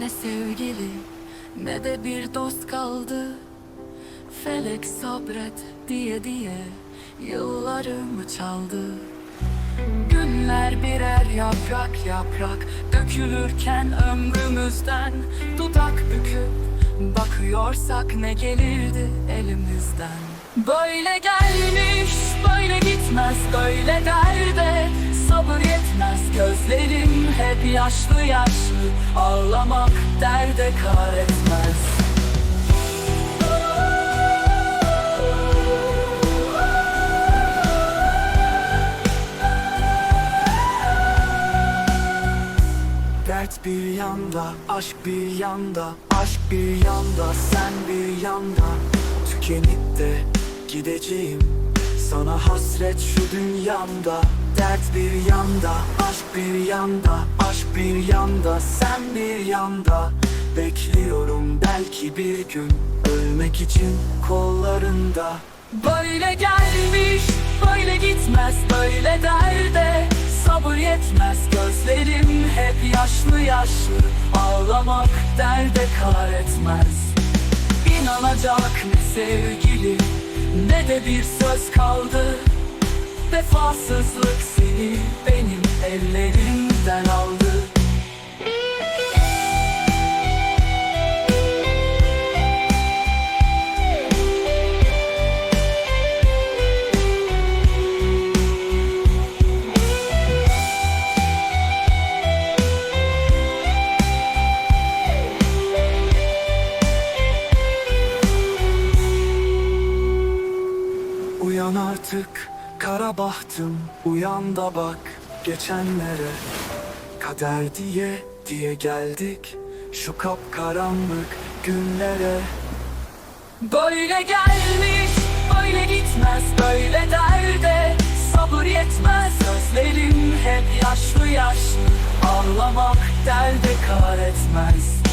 ne sevgili ne de bir dost kaldı. Felek sabret diye diye yıllarımı çaldı. Günler birer yaprak yaprak dökülürken ömrümüzden Dudak büküp bakıyorsak ne gelirdi elimizden. Böyle gelmiş böyle gitmez böyle derde Sabır yetmez. Gözlerim hep yaşlı yaşlı. Ağlamak derde kar etmez. Dert bir yanda, aşk bir yanda Aşk bir yanda, sen bir yanda. Tükenip de gideceğim Sana hasret şu dünyamda Dert bir yanda, aşk bir yanda Aşk bir yanda, sen bir yanda. Bekliyorum belki bir gün Ölmek için kollarında. Böyle gelmiş, böyle gitmez, böyle derde. Sabır yetmez, gözlerim hep yaşlı yaşlı. Ağlamak derde kar etmez. İnanacak ne sevgili, ne de bir söz kaldı. Vefasızlık seni benim ellerimden aldı Uyan artık. Kara bahtım Uyan da bak. Geçenlere Kader diye diye geldik. Şu kapkaranlık günlere. Böyle gelmiş, böyle gitmez, böyle derde. Sabır yetmez, gözlerim hep yaşlı yaşlı Ağlamak derde kar etmez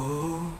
oh.